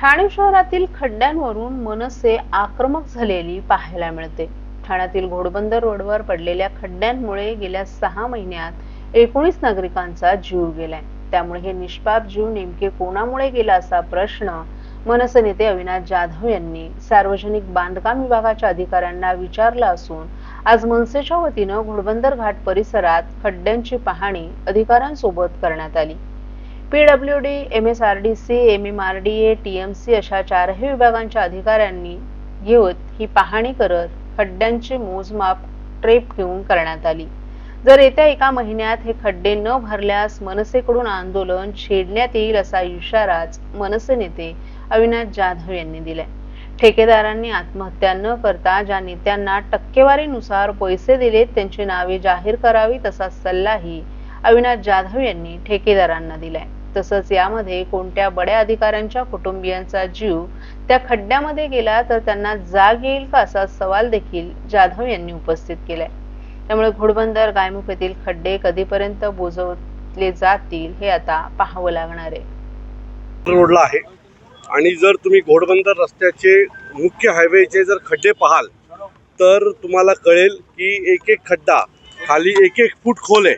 ठाणे शहरातील खड्ड्यांवरून मनसे आक्रमक झालेली पाहायला मिळते. ठाण्यातील घोडबंदर रोडवर पडलेल्या खड्ड्यांमुळे गेल्या सहा महिन्यात एकोणीस नागरिकांचा जीव गेलाय. त्यामुळे हे निष्पाप जीव नेमके कोणामुळे गेला असा प्रश्न मनसे नेते अविनाश जाधव यांनी सार्वजनिक बांधकाम विभागाच्या अधिकाऱ्यांना विचारला असून आज मनसेच्या वतीनं घोडबंदर घाट परिसरात खड्ड्यांची पाहणी अधिकाऱ्यांसोबत करण्यात आली. PWD M S R D C M M R D A T M C अशा चारही विभागांच्या अधिकाऱ्यांनी घेऊन ही पाहणी करत खड्ड्यांचे मोजमाप ट्रेप घेऊन करण्यात आली. जर येत्या एका महिन्यात हे खड्डे न भरल्यास मनसेकडून आंदोलन छेडण्यात येईल असा इशाराच मनसे नेते अविनाश जाधव यांनी दिलाय. ठेकेदारांनी आत्महत्या न करता ज्या नेत्यांना टक्केवारीनुसार पैसे दिलेत त्यांची नावे जाहीर करावीत असा सल्लाही अविनाश जाधव यांनी ठेकेदारांना दिलाय. तसंच यामध्ये कोणत्या बड्या अधिकाऱ्यांच्या कुटुंबियांचा जीव त्या खड्ड्यामध्ये गेला तर त्यांना जाग येईल का असा सवाल देखील जाधव यांनी उपस्थित केलाय. त्यामुळे घोडबंदर गायमुख येथील खड्डे कधीपर्यंत बुजवले जातील हे आता पाहावं लागणार आहे. रोडला आहे आणि जर तुम्ही घोडबंदर रस्त्याचे मुख्य हायवेचे जर खड्डे पाहाल तर तुम्हाला कळेल की एक एक खड्डा खाली एक एक फूट खोल आहे.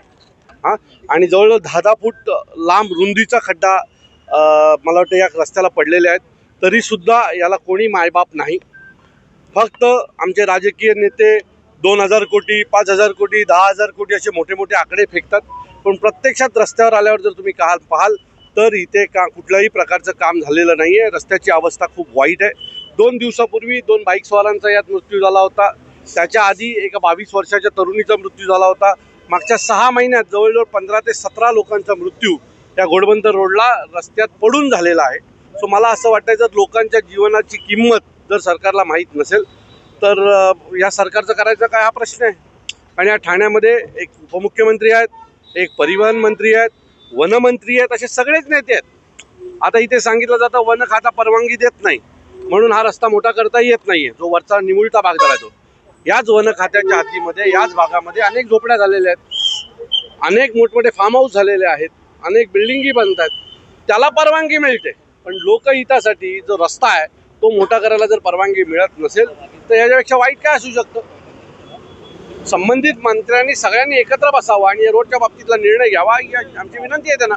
हां? आणि जवळजवळ दहा दहा फूट लांब रुंदीचा खड्डा मला वाटतं या रस्त्याला पडलेले आहेत. तरीसुद्धा याला कोणी मायबाप नाही. फक्त आमचे राजकीय नेते दोन हजार कोटी पाच हजार कोटी दहा हजार कोटी असे मोठे मोठे आकडे फेकतात. पण प्रत्यक्षात रस्त्यावर आल्यावर जर तुम्ही काल पाहाल तर इथे का कुठल्याही प्रकारचं काम झालेलं नाही आहे रस्त्याची अवस्था खूप वाईट आहे. दोन दिवसापूर्वी दोन बाईकस्वारांचा यात मृत्यू झाला होता. त्याच्या आधी एका बावीस वर्षाच्या तरुणीचा मृत्यू झाला होता. मागच्या सहा महिन्यात जवळजवळ पंधरा ते सतरा लोकांचा मृत्यू या घोडबंदर रोडला रस्त्यात पडून झालेला आहे. सो मला असं वाटतं जर लोकांच्या जीवनाची किंमत जर सरकारला माहीत नसेल तर या सरकारचं करायचं काय हा प्रश्न आहे. आणि या ठाण्यामध्ये एक उपमुख्यमंत्री आहेत एक परिवहन मंत्री आहेत वनमंत्री आहेत असे सगळेच नेते आहेत. आता इथे सांगितलं जातं वन खाता परवानगी देत नाही. म्हणून हा रस्ता मोठा करता येत नाही आहे जो वरचा निमुळता भाग झाला तो. याच वन खात्याच्या हातीमध्ये याच भागामध्ये अनेक झोपड्या झालेल्या आहेत. अनेक मोठमोठे फार्म हाऊस झालेले आहेत. अनेक बिल्डिंगी बनत आहेत. त्याला परवानगी मिळते. पण लोकहितासाठी जो रस्ता आहे तो मोठा करायला जर परवानगी मिळत नसेल तर याच्यापेक्षा वाईट काय असू शकतं? संबंधित मंत्र्यांनी सगळ्यांनी एकत्र बसावं आणि या रोडच्या बाबतीतला निर्णय घ्यावा ही आमची विनंती आहे त्यांना.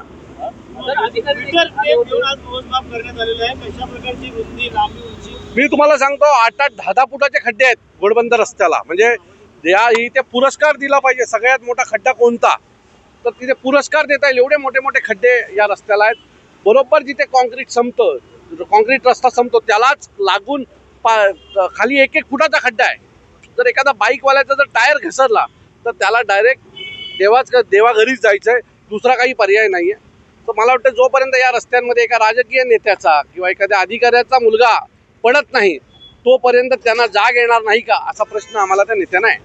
मी तुम्हाला सांगतो आठ आठ दहा दहा फुटाचे खड्डे आहेत घोडबंदर रस्त्याला. म्हणजे या इथे पुरस्कार दिला पाहिजे. सगळ्यात मोठा खड्डा कोणता? तर तिथे पुरस्कार देता येईल. एवढे मोठे मोठे खड्डे या रस्त्याला आहेत. बरोबर जिथे कॉन्क्रीट संपतं कॉन्क्रीट रस्ता संपतो त्यालाच लागून पा खाली एक एक फुटाचा खड्डा आहे. जर एखादा बाईकवाल्याचा जर टायर घसरला तर त्याला डायरेक्ट देवाच देवा घरीच जायचं आहे दुसरा काही पर्याय नाही आहे तर मला वाटतं जोपर्यंत या रस्त्यांमध्ये एका राजकीय नेत्याचा किंवा एखाद्या अधिकाऱ्याचा मुलगा पडत नाही तोपर्यंत त्यांना जाग येणार नाही का असा प्रश्न आम्हाला त्या नेत्यांना आहे.